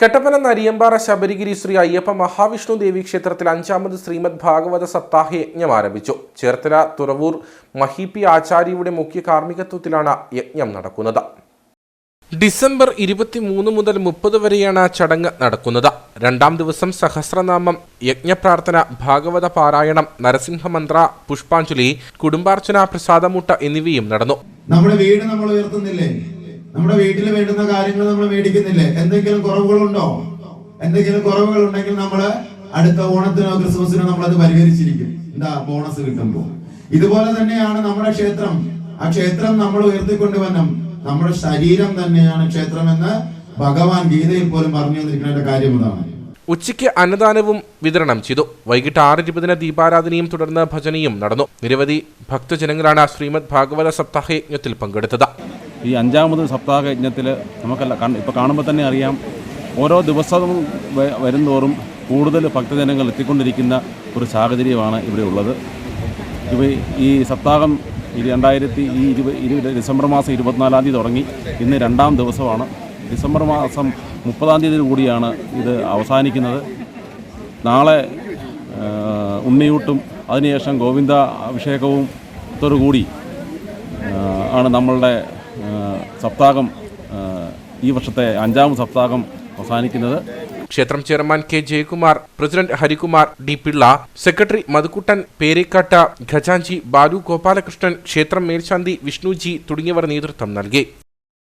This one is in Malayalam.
കട്ടപ്പന നരിയമ്പാറ ശബരിഗിരി ശ്രീ അയ്യപ്പ മഹാവിഷ്ണു ദേവി ക്ഷേത്രത്തിൽ അഞ്ചാമത് ശ്രീമദ് ഭാഗവത സപ്താഹ യജ്ഞം ആരംഭിച്ചു. ചേർത്തല തുറവൂർ മഹിപി ആചാര്യയുടെ മുഖ്യ കാർമ്മികത്വത്തിലാണ് യജ്ഞം നടക്കുന്നത്. ഡിസംബർ ഇരുപത്തിമൂന്ന് മുതൽ മുപ്പത് വരെയാണ് ചടങ്ങ് നടക്കുന്നത്. രണ്ടാം ദിവസം സഹസ്രനാമം യജ്ഞപ്രാർത്ഥന ഭാഗവത പാരായണം നരസിംഹമന്ത്ര പുഷ്പാഞ്ജലി കുടുംബാർച്ചന പ്രസാദമുട്ട എന്നിവയും നടന്നു. നമ്മുടെ വീട് നമ്മൾ ഉയർത്തുന്നില്ലേ? നമ്മുടെ വീട്ടിൽ വേണ്ടുന്ന കാര്യങ്ങൾ നമ്മൾ മേടിക്കുന്നില്ലേ? എന്തെങ്കിലും കുറവുകളുണ്ടോ? എന്തെങ്കിലും കുറവുകൾ ഉണ്ടെങ്കിൽ നമ്മൾ അടുത്ത ഓണത്തിനോ ക്രിസ്മസിനോ നമ്മൾ അത് പരിഹരിച്ചിരിക്കും. എന്താ? ബോണസ് കിട്ടുമ്പോൾ ഇതുപോലെ തന്നെയാണ് നമ്മുടെ ക്ഷേത്രം. ആ ക്ഷേത്രം നമ്മൾ ഉയർത്തിക്കൊണ്ടുവരണം നമ്മുടെ ശരീരം തന്നെയാണ് ക്ഷേത്രമെന്ന് ഭഗവാൻ ഗീതയിൽ പോലും പറഞ്ഞു തന്നിരിക്കുന്ന കാര്യം ഇതാണ് ഉച്ചയ്ക്ക് അന്നദാനവും വിതരണം ചെയ്തു. വൈകിട്ട് ആറ് ഇരുപതിന് ദീപാരാധനയും തുടർന്ന് ഭജനയും നടന്നു. നിരവധി ഭക്തജനങ്ങളാണ് ശ്രീമദ് ഭാഗവത സപ്താഹ യജ്ഞത്തിൽ പങ്കെടുത്തത്. ഈ അഞ്ചാമത് സപ്താഹ യജ്ഞത്തിൽ നമുക്കല്ല ഇപ്പോൾ കാണുമ്പോൾ തന്നെ അറിയാം. ഓരോ ദിവസവും വ- വരുന്തോറും കൂടുതൽ ഭക്തജനങ്ങൾ എത്തിക്കൊണ്ടിരിക്കുന്ന ഒരു സാഹചര്യമാണ് ഇവിടെ ഉള്ളത്. ഇവ ഈ സപ്താഹം രണ്ടായിരത്തി ഈ ഇരുപത് ഇരു ഡിസംബർ മാസം ഇരുപത്തിനാലാം തീയതി തുടങ്ങി. ഇന്ന് രണ്ടാം ദിവസമാണ്. ഡിസംബർ മാസം മുപ്പതാം തീയതി കൂടിയാണ് ഇത് അവസാനിക്കുന്നത്. നാളെ ഉണ്ണിയൂട്ടും അതിനുശേഷം ഗോവിന്ദ അഭിഷേകവും കൂടി ആണ് നമ്മളുടെ സപ്താഹം ഈ വർഷത്തെ അഞ്ചാം സപ്താഹം അവസാനിക്കുന്നത്. ക്ഷേത്രം chairman K Jayakumar president Harikumar D Pillai secretary Madhukuttan Perekkatta ഖജാഞ്ചി Balu Gopalakrishnan ക്ഷേത്രം മേൽശാന്തി വിഷ്ണുജി തുടങ്ങിയവർ നേതൃത്വം നൽകി.